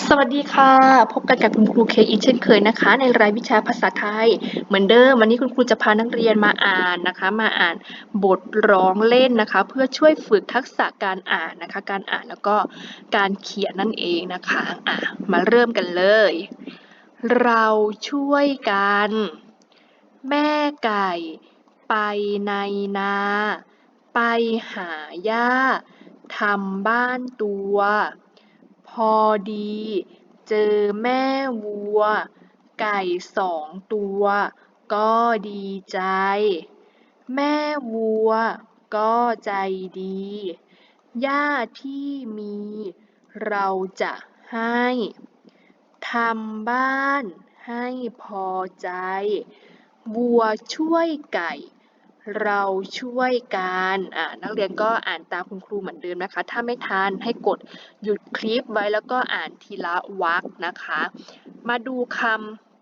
สวัสดีค่ะ พบกันกับคุณครูเคอีกเช่นเคยนะคะ ในรายวิชาภาษาไทย เหมือนเดิมวันนี้คุณครูจะพานักเรียนมาอ่านนะคะ มาอ่านบทร้องเล่นนะคะ เพื่อช่วยฝึกทักษะการอ่านนะคะ การอ่านแล้วก็การเขียนนั่นเองนะคะอะมาเริ่มกันเลย เราช่วยกัน แม่ไก่ ไปในนา ไปหาหญ้าทำบ้านตัว พอดีเจอแม่วัว ไก่สองตัว ก็ดีใจ แม่วัวก็ใจดี หญ้าที่มีเราจะให้ทำบ้านให้พอใจ วัวช่วยไก่ เราช่วยกันอ่านักเรียนก็อ่านตามคุณครูเหมือนเดิมนะคะ ถ้าไม่ทันให้กดหยุดคลิปไว้แล้วก็อ่านทีละวรรคนะคะ มาดูค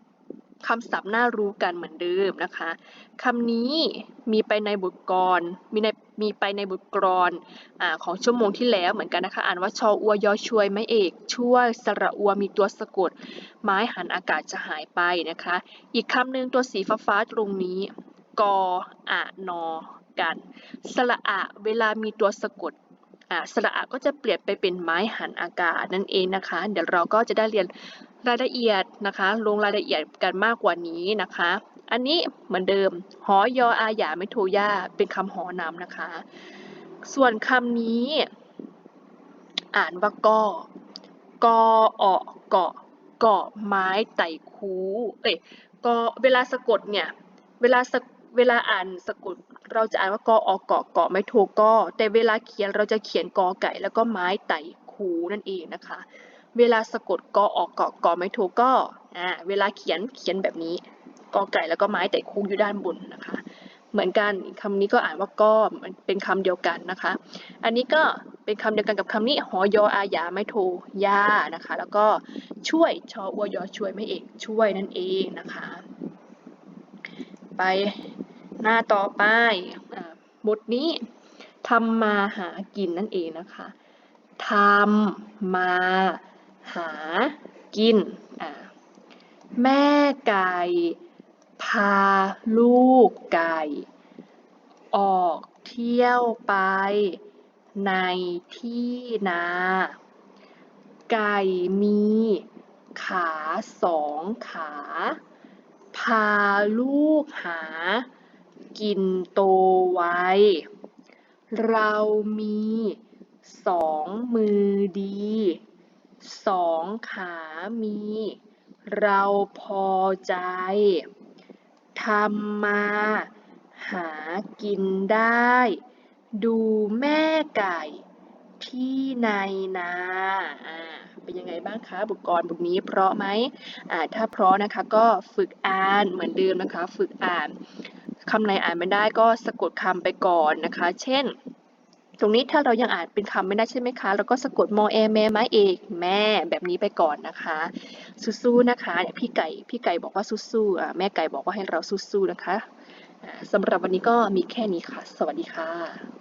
ำคำศัพท์น่ารู้กันเหมือนเดิมนะคะคำนี้มีไปในบทกรมีในมีไปในบทกรอของชั่วโมงที่แล้วเหมือนกันนะคะ อ่านว่าชออัวยอช่วยไม่เอกช่วยสระอัวมีตัวสะกด ไม้หันอากาศจะหายไปนะคะ อีกคำหนึ่งตัวสีฟ้าๆตรงนี้ กออะนอ กัน สระอะเวลามีตัวสะกดอ่าสระอะก็จะเปลี่ยนไปเป็นไม้หันอากาศนั่นเองนะคะ เดี๋ยวเราก็จะได้เรียนรายละเอียดนะคะ ลงรายละเอียดกันมากกว่านี้นะคะ อันนี้เหมือนเดิม หอยออาหยาไม่โทย่าเป็นคำหอนำนะคะ ส่วนคำนี้ อ่านว่าก็กออเกาะเกาะไม้ไต่คู เอ้ยก็เวลาสะกดเนี่ย เวลาสะ เวลาอ่านสะกดเราจะอ่านว่ากออเกาะเกาะไม่โทก็แต่เวลาเขียนเราจะเขียนกอไก่ แล้วก็ไม้ไต่คูนั่นเองนะคะ เวลาสะกดกอออกเกาะเกาะไม่โทก็อ่าเวลาเขียนเขียนแบบนี้กอไก่แล้วก็ไม้ไต่คูอยู่ด้านบนนะคะ เหมือนกันคำนี้ก็อ่านว่าก็มันเป็นคำเดียวกันนะคะ อันนี้ก็เป็นคำเดียวกันกับคำนี้หอยออาหยาไม่โทยานะคะ แล้วก็ช่วยชออวยอช่วยไม่เอกช่วยนั่นเองนะคะ ไป หน้าต่อไปบทนี้ทำมาหากินนั่นเองนะคะทำมาหากิน แม่ไก่ พาลูกไก่ ออกเที่ยวไป ในที่นา ไก่มีขาสองขา พาลูกหา กินโตไว เรามีสองมือดี สองขามี เราพอใจ ทำมาหากินได้ ดูแม่ไก่ที่ในนาเป็นยังไงบ้างคะ บุกรบุกนี้เพราะไหม อ่า ถ้าเพราะนะคะก็ฝึกอ่านเหมือนเดิมนะคะ ฝึกอ่าน คำไหนอ่านไม่ได้ก็สะกดคำไปก่อนนะคะ เช่น ตรงนี้ถ้าเรายังอ่านเป็นคำไม่ได้ใช่ไหมคะ เราก็สะกดมอแอแม่ไม้เอกแม่แบบนี้ไปก่อนนะคะ สู้ๆนะคะพี่ไก่พี่ไก่บอกว่าสู้ๆแม่ไก่บอกว่าให้เราสู้ๆนะคะสำหรับวันนี้ก็มีแค่นี้ค่ะ สวัสดีค่ะ